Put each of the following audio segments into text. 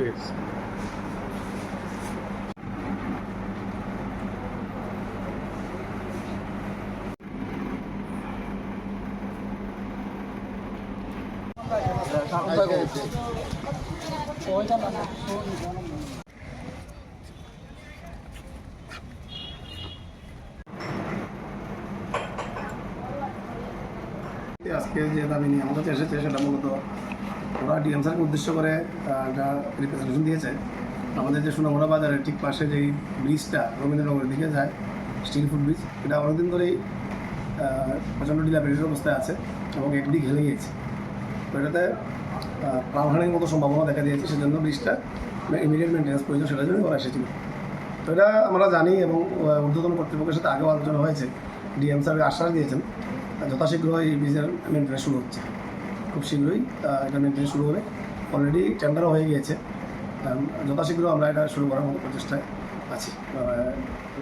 ঠিক আজকে যে দাবি নিয়ে আমাদের এসেছে সেটা মূলত ওরা ডিএমসারকে উদ্দেশ্য করে একটা রিপ্রেজেন্টেশন দিয়েছে। আমাদের যে সোনামোড়া বাজারের ঠিক পাশে যেই ব্রিজটা রবীন্দ্রনগরের দিকে যায় স্টিল ফুড ব্রিজ এটা অনেকদিন ধরেই প্রচণ্ড ডিলাবিলিটির অবস্থায় আছে এবং একটি ঘেলে গিয়েছে। তো এটাতে প্রাণহানির মতো সম্ভাবনা দেখা দিয়েছে, সেজন্য ব্রিজটা ইমিডিয়েট মেনটেন্স প্রয়োজন, সেটার জন্য ওরা এসেছিল। তো এটা আমরা জানি এবং ঊর্ধ্বতন কর্তৃপক্ষের সাথে আগেও আলোচনা হয়েছে। ডিএম স্যার আশ্বাস দিয়েছেন যথাশীঘ্র এই ব্রিজের মেনটেন্স শুরু হচ্ছে। খুব শীঘ্রই এটা মেনটেন্স শুরু হবে। অলরেডি টেন্ডারও হয়ে গিয়েছে। যথাশীঘ্র আমরা এটা শুরু করার মতো প্রচেষ্টায় আছি।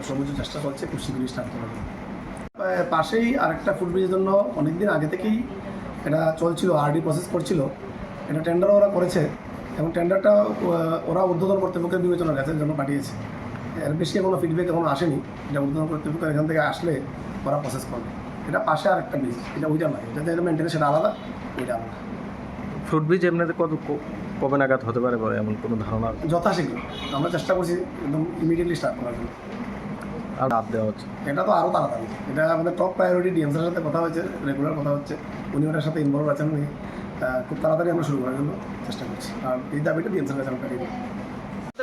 সর্বোচ্চ চেষ্টা চলছে, খুব শীঘ্রই স্টার্ট করার জন্য পাশেই আরেকটা ফুড ব্রিজের জন্য অনেকদিন আগে থেকেই এটা চলছিল আরডি প্রসেস করছিল। এটা টেন্ডারও ওরা করেছে এবং টেন্ডারটা ওরা উদ্বোধন কর্তৃপক্ষের বিবেচনার কাছে জন্য পাঠিয়েছে। এর বেশি কোনো ফিডব্যাক এখনও আসেনি। এটা উদ্বোধন কর্তৃপক্ষ এখান থেকে আসলে ওরা প্রসেস করবে। এটা পাশে আরেকটা ব্রিজ এটা ওইটা নয় এটা যেটা মেনটেন্স সেটা আলাদা ওইটা আলাদা। ফ্রুট ব্রিজ এমনিতে কত কবে নাগাদ হতে পারে বলে এমন কোনো ধারণা? যথাশীঘ্র। আমরা চেষ্টা করছি একদম ইমিডিয়েটলি স্টার্ট করার জন্য। আর লাভ দেওয়া হচ্ছে। এটা তো আরও তাড়াতাড়ি। এটা আমাদের টপ প্রায়োরিটি ডিএমসের সাথে কথা হচ্ছে রেগুলার কথা হচ্ছে উনি ওটার সাথে ইনভলভ আছেন উনি। খুব তাড়াতাড়ি আমরা শুরু করার জন্য চেষ্টা করছি। আর এই দাবিটা ডিএমসের কাছে আমরা পাঠিয়ে দিই।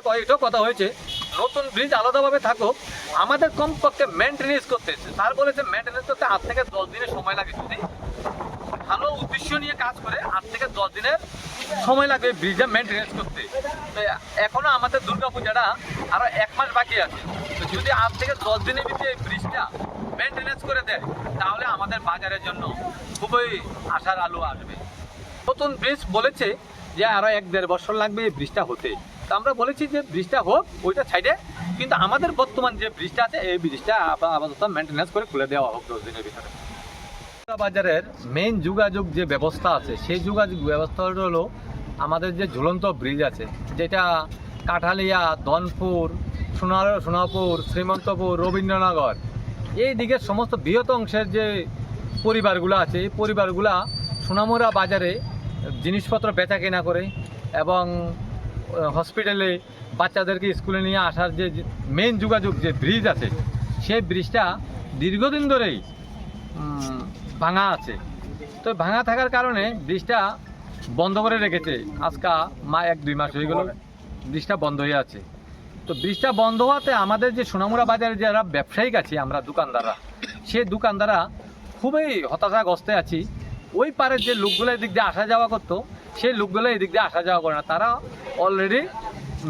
কয়েকটা কথা হয়েছে। নতুন ব্রিজ আলাদাভাবে থাকুক, আমাদের কমপক্ষে মেনটেনেন্স করতে এসেছে তার বলেছে মেনটেনেন্স করতে আট থেকে দশ দিনের সময় লাগে যদি। ভালো উদ্দেশ্য নিয়ে কাজ করে আট থেকে দশ দিনের সময় লাগবে ব্রিজটা মেনটেনেন্স করতে। তো এখনও আমাদের দুর্গাপূজাটা আরও এক মাস বাকি আছে। যদি আট থেকে দশ দিনের ভিতরে এই ব্রিজটা মেনটেনেন্স করে দেয়, তাহলে আমাদের বাজারের জন্য খুবই আশার আলো আসবে। নতুন ব্রিজ বলেছে যে আরও এক দেড় বছর লাগবে এই ব্রিজটা হতে। তো আমরা বলেছি যে ব্রিজটা হোক, ওইটা সাইডে। কিন্তু আমাদের বর্তমান যে ব্রিজটা আছে, এই ব্রিজটা আপা- আপাতত মেনটেন্যান্স করে খুলে দেওয়া হোক দশ দিনের ভিতরে। বাজারের মেইন যোগাযোগ যে ব্যবস্থা আছে, সেই যোগাযোগ ব্যবস্থাটা হলো আমাদের যে ঝুলন্ত ব্রিজ আছে, যেটা কাঠালিয়া দনপুর সোনার সোনাপুর, শ্রীমন্তপুর, রবীন্দ্রনগর। এই দিকের সমস্ত বৃহৎ অংশের যে পরিবারগুলো আছে, এই পরিবারগুলা সোনামুড়া বাজারে জিনিসপত্র বেচা কেনা করে এবং হসপিটালে বাচ্চাদেরকে স্কুলে নিয়ে আসার যে মেন যোগাযোগ, যে ব্রিজ আছে, সেই ব্রিজটা দীর্ঘদিন ধরেই ভাঙা আছে। তো ভাঙা থাকার কারণে ব্রিজটা বন্ধ করে রেখেছে। আজকা মা এক দুই মাস হয়ে গেল ব্রিজটা বন্ধ হয়ে আছে। তো ব্রিজটা বন্ধ হওয়াতে আমাদের যে সোনামুড়া বাজারে যারা ব্যবসায়িক আছি, আমরা দোকানদাররা, সেই দোকানদাররা খুবই হতাশাগ্রস্তে আছি ওই পারের যে লোকগুলো এদিক দিয়ে আসা যাওয়া করতো, সেই লোকগুলো এদিক দিয়ে আসা যাওয়া করে না। তারা অলরেডি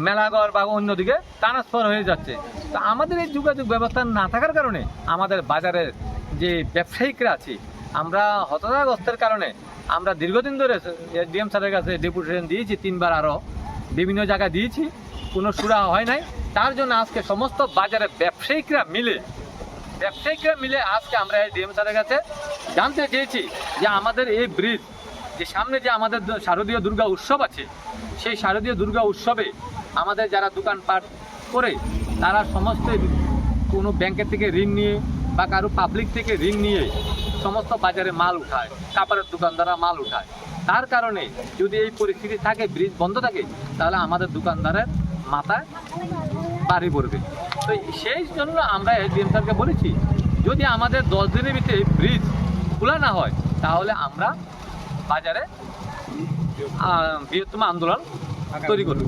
মেলাঘর বা অন্যদিকে ট্রান্সফার হয়ে যাচ্ছে। তো আমাদের এই যোগাযোগ ব্যবস্থা না থাকার কারণে আমাদের বাজারের যে ব্যবসায়িকরা আছে, আমরা হতাশাগ্রস্তের কারণে আমরা দীর্ঘদিন ধরে ডিএম স্যারের কাছে ডেপুটেশন দিয়েছি, তিনবার আরও বিভিন্ন জায়গায় দিয়েছি, কোনো সুরা হয় নাই। তার জন্য আজকে সমস্ত বাজারের ব্যবসায়িকরা মিলে ব্যবসায়িকরা মিলে আজকে আমরা এই ডিএম স্যারের কাছে জানতে চেয়েছি যে আমাদের এই ব্রিজ, যে সামনে যে আমাদের শারদীয় দুর্গা উৎসব আছে, সেই শারদীয় দুর্গা উৎসবে আমাদের যারা দোকানপাট করে, তারা সমস্ত কোনো ব্যাংকের থেকে ঋণ নিয়ে বা কারও পাবলিক থেকে ঋণ নিয়ে সমস্ত বাজারে মাল উঠায়, কাপড়ের দোকানদাররা মাল উঠায়। তার কারণে যদি এই পরিস্থিতি থাকে, ব্রিজ বন্ধ থাকে, তাহলে আমাদের দোকানদারের মাথায় বাড়ি পড়বে। তো সেই জন্য আমরা এসডিএম স্যারকে বলেছি, যদি আমাদের দশ দিনের ভিতরে ব্রিজ খোলা না হয় তাহলে আমরা বাজারে বৃহত্তম আন্দোলন তৈরি করব।